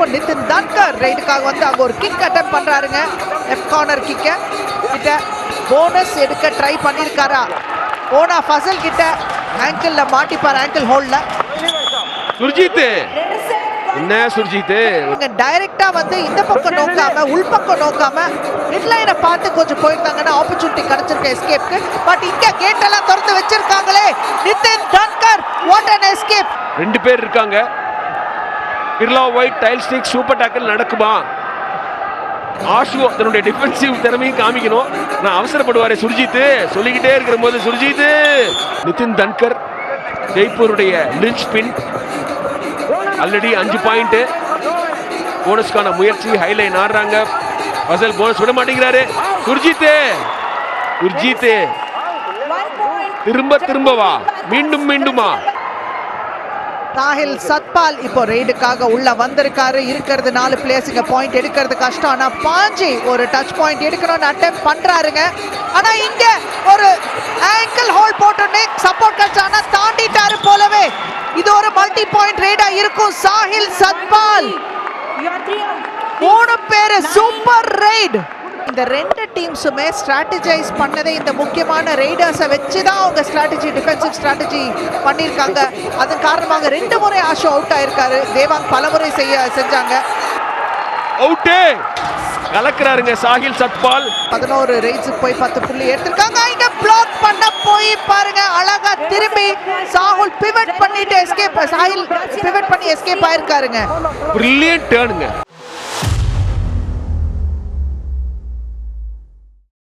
இப்போ நிதின் தன்கர் ரைடுக்காக வந்து அங்க ஒரு கிக் அட்டன் பண்றாருங்க. லெஃப்ட் கார்னர் கிக்க கிட்ட போனஸ் எடுக்க ட்ரை பண்ணிருக்காரா? ஓனா ஃபசல் கிட்ட ஆங்கிள் மாட்டிப்பார் ஆங்கிள் ஹோல்ல சுர்ஜித் என்ன சுர்ஜித் டைரக்டா வந்து இந்த பக்கம் நோக்காம உள்பக்கம் நோக்காம மிட்லைனை பார்த்து கொஞ்சம் போயிருந்தாங்கன்னா ஆப்பர்ச்சுனிட்டி கிடைச்சிருக்கு எஸ்கேப்க்கு பட் இங்க கேட் எல்லாம் திறந்து வச்சிருக்காங்களே. Nitin Dhankar what an escape ரெண்டு பேர் இருக்காங்க. பிர்லா ஒயிட் டைல் ஸ்டிக் சூப்பர் டாக்கிள் நடக்குமா? ஆஷு தன்னுடைய டிஃபென்சிவ் திறமையும் காமிக்கணும். நான் அவசரப்படுவாரு சுர்ஜித் சொல்லிக்கிட்டே இருக்கிற போது சுர்ஜித் நிதின் தன்கர் ஜெய்ப்பூருடைய லிஞ்ச் பின் ஆல்ரெடி அஞ்சு பாயிண்ட் போனஸ்க்கான முயற்சி ஹைலைன் ஆடுறாங்க. ஃபசல் போனஸ் விட மாட்டேங்கிறாரு. சுர்ஜித் சுர்ஜித் திரும்ப திரும்ப வா. மீண்டும் மீண்டுமா? சாஹில் சத்பால் இப்போ ரெய்டுக்காக உள்ள வந்திருக்காரு. இருக்கிறது நாலு பிளேஸுங்க பாயிண்ட் எடுக்கிறது கஷ்டம். ஆனா பாஞ்சி ஒரு டச் பாயிண்ட் எடுக்கணும்னு அட்டம் பண்றாருங்க. ஆனா இங்க ஒரு ஆங்கிள் ஹோல் போட்டு சப்போர்ட் கிடைச்சா ஆனா தாண்டிட்டாரு போலவே. இது ஒரு மல்டி பாயிண்ட் ரெய்டா இருக்கும். சாஹில் சத்பால். மூணு பேரு சூப்பர் ரெய்டு இந்த ரெண்டு டீம்ஸுமே ஸ்ட்ராட்டஜைஸ் பண்ணதே இந்த முக்கியமான ரெய்டர்ஸை வச்சு தான் அவங்க ஸ்ட்ராட்டஜி டிஃபென்சிவ் ஸ்ட்ராட்டஜி பண்ணியிருக்காங்க. அதன் காரணமாக ரெண்டு முறை ஆஷோ அவுட் ஆயிருக்காரு. தேவாங் பலமுறை செய்ய செஞ்சாங்க. அவுட்டு கலக்குறாருங்க சாஹில் சத்பால். பதினோரு ரெய்ட்ஸுக்கு போய் பத்து புள்ளி எடுத்திருக்காங்க. இங்க பிளாக் பண்ண போய் பாருங்க. அழகா திரும்பி சாகுல் பிவட் பண்ணிட்டு எஸ்கேப் சாஹில் பிவட் பண்ணி எஸ்கேப் ஆயிருக்காருங்க. பிரில்லியன்ட் டேர்னுங்க